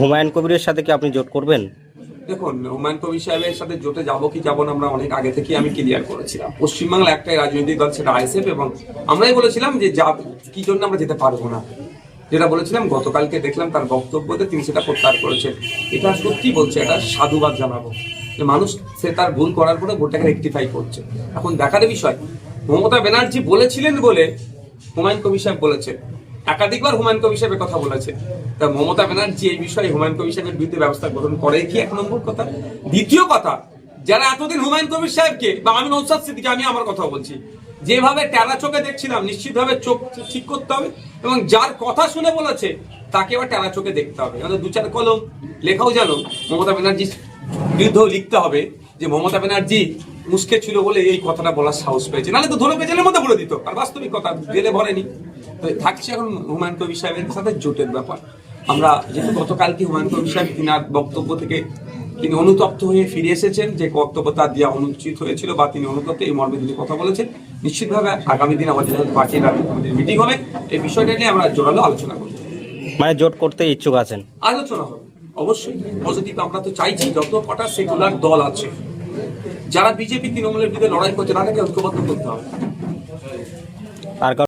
হুমায়ুন কবিরের সাথে কি আপনি জোট করবেন? দেখুন, হুমায়ুন কবির সাহেবের সাথে জোটে যাব কি যাব না আমরা অনেক আগে থেকে আমি ক্লিয়ার করেছিলাম। পশ্চিমবাংলা একটাই রাজনৈতিক দল সেটা আইএসএফ এবং আমরাই বলেছিলাম যে যা, কি জন্য আমরা যেতে পারব না। যেটা বলেছিলাম, গতকালকে দেখলাম তার বক্তব্যতে তিনি সেটা প্রত্যাহার করেছেন। এটা সত্যি বলছে, এটা সাধুবাদ জানাব। যে মানুষ, সে তার ভুল করার পরে ভোটটাকে রেকটিফাই করছে। এখন দেখার বিষয়, মমতা ব্যানার্জি বলেছিলেন বলে হুমায়ুন কবির সাহেব বলেছেন। একাধিকবার হুমায়ুন কবির সাহেবের কথা বলেছে। তা মমতা ব্যানার্জি এই বিষয়ে হুমায়ুন কবির সাহেবের বিরুদ্ধে ব্যবস্থা গ্রহণ করে কি? এক নম্বর কথা। দ্বিতীয় কথা, যারা এতদিন হুমায়ুন কবির সাহেবকে, বা আমি নৌসাদ সিদ্দিকে আমি আমার কথা বলছি, যেভাবে টেরা চোখে দেখছিলাম, নিশ্চিতভাবে চোখ ঠিক করতে হবে, এবং যার কথা শুনে বলেছে, তাকে এবার টেরা চোখে দেখতে হবে। দু চার কলম লেখাও জানো মমতা ব্যানার্জির বিরুদ্ধেও লিখতে হবে যে, মমতা ব্যানার্জি মুসকে ছিল বলে এই কথাটা বলার সাহস পেয়েছে। নাহলে তো ধরে জেলের মধ্যে বলে দিত, আর বাস্তবিক কথা জেলে ভরেনি। তো থাকছে এখন হুমায়ুন কবির সাহেবের সাথে জোটের ব্যাপার। আমরা যেহেতু গতকালকে হুমায়ুন কবির তিনার বক্তব্য থেকে তিনি অনুতপ্ত হয়ে ফিরে এসেছেন যে বক্তব্য তার দেওয়া অনুচিত হয়েছিল বা তিনি অনুতপ্ত এই মর্মে তিনি কথা বলেছেন। নিশ্চিতভাবে আগামী দিন আমাদের পার্টির মিটিং হবে। এই বিষয়টা নিয়ে আমরা জোরালো আলোচনা করব। মানে জোট করতে ইচ্ছুক আছেন? আলোচনা হবে অবশ্যই। পজিটিভ আমরা তো চাইছি যত কটা সেকুলার দল আছে যারা বিজেপি তৃণমূলের বিরুদ্ধে লড়াই করছে তাদেরকে ঐক্যবদ্ধ করতে হবে। আর